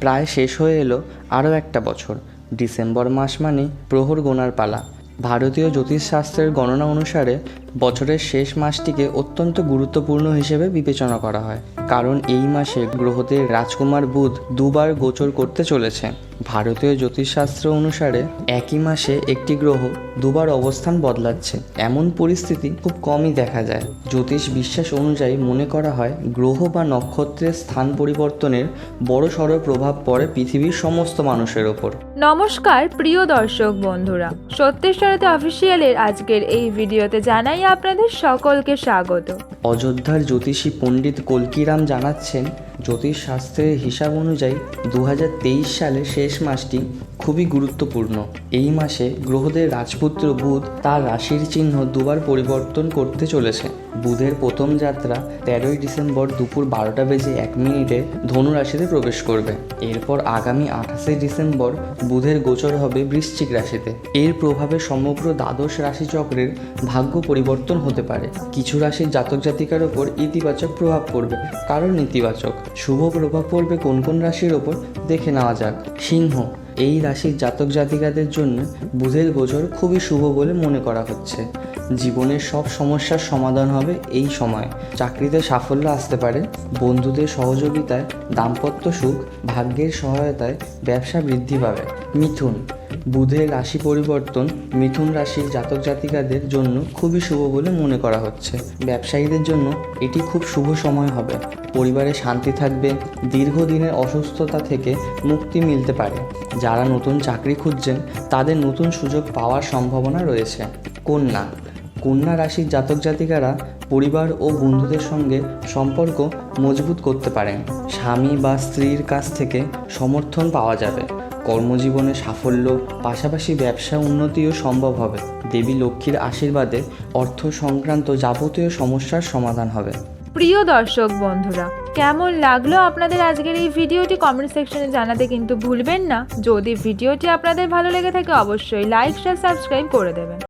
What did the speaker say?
প্রায় শেষ হয়ে এলো আরও একটা বছর, ডিসেম্বর মাস মানে প্রহর গোনার পালা। ভারতীয় জ্যোতিষশাস্ত্রের গণনা অনুসারে বছরের শেষ মাসটিকে অত্যন্ত গুরুত্বপূর্ণ হিসেবে বিবেচনা করা হয়, কারণ এই মাসে গ্রহদের রাজকুমার বুধ দুবার গোচর করতে চলেছে। ভারতীয় জ্যোতিষশাস্ত্র অনুসারে একই মাসে একটি গ্রহ দুবার অবস্থান বদলাচ্ছে। এমন পরিস্থিতি খুব কমই দেখা যায়। জ্যোতিষ বিশ্বাস অনুযায়ী মনে করা হয়, গ্রহ বা নক্ষত্রের স্থান পরিবর্তনের বড় সড় প্রভাব পড়ে পৃথিবীর সমস্ত মানুষের ওপর। নমস্কার, প্রিয় দর্শক বন্ধুরা। সত্যের সারথী অফিসিয়ালের আজকের এই ভিডিওতে জানাই আপনাদের সকলকে স্বাগত। অযোধ্যার জ্যোতিষী পণ্ডিত কলকিরাম জানাচ্ছেন, জ্যোতিষ শাস্ত্রের হিসাব অনুযায়ী দু হাজার তেইশ সালের শেষ মাসটি খুবই গুরুত্বপূর্ণ। এই মাসে গ্রহদের রাজপুত্র বুধ তার রাশির চিহ্ন দুবার পরিবর্তন করতে চলেছে। বুধের প্রথম যাত্রা তেরোই ডিসেম্বর দুপুর বারোটা বেজে এক মিনিটে ধনু রাশিতে প্রবেশ করবে। এরপর আগামী আঠাশে ডিসেম্বর বুধের গোচর হবে বৃশ্চিক রাশিতে। এর প্রভাবে সমগ্র দ্বাদশ রাশিচক্রের ভাগ্য পরিবর্তন হতে পারে। কিছু রাশির জাতক জাতিকার ওপর ইতিবাচক প্রভাব পড়বে। কারণ নেতিবাচক শুভ প্রভাব পড়বে কোন কোন রাশির ওপর? দেখে নেওয়া যাক। সিংহ। এই রাশির জাতক জাতিকাদের জন্য বুধের গোচর খুবই শুভ বলে মনে করা হচ্ছে। জীবনের সব সমস্যার সমাধান হবে এই সময়। চাকরিতে সাফল্য আসতে পারে, বন্ধুদের সহযোগিতায় দাম্পত্য সুখ, ভাগ্যের সহায়তায় ব্যবসা বৃদ্ধি পাবে। মিথুন, বুধের রাশি পরিবর্তন মিথুন রাশির জাতক জাতিকাদের জন্য খুবই শুভ বলে মনে করা হচ্ছে। ব্যবসায়ীদের জন্য এটি খুব শুভ সময় হবে। পরিবারে শান্তি থাকবে, দীর্ঘদিনের অসুস্থতা থেকে মুক্তি মিলতে পারে। যারা নতুন চাকরি খুঁজছেন, তাদের নতুন সুযোগ পাওয়ার সম্ভাবনা রয়েছে। কন্যা কন্যা রাশির জাতক জাতিকারা পরিবার ও বন্ধুদের সঙ্গে সম্পর্ক মজবুত করতে পারেন। স্বামী বা স্ত্রীর কাছ থেকে সমর্থন পাওয়া যাবে। কর্মজীবনে সাফল্য, পাশাপাশি ব্যবসা উন্নতিও সম্ভব হবে। দেবী লক্ষ্মীর আশীর্বাদে অর্থ সংক্রান্ত যাবতীয় সমস্যার সমাধান হবে। প্রিয় দর্শক বন্ধুরা, কেমন লাগল আপনাদের আজকের এই ভিডিওটি কমেন্ট সেকশনে জানাতে কিন্তু ভুলবেন না। যদি ভিডিওটি আপনাদের ভালো লেগে থাকে, অবশ্যই লাইক শেয়ার সাবস্ক্রাইব করে দেবেন।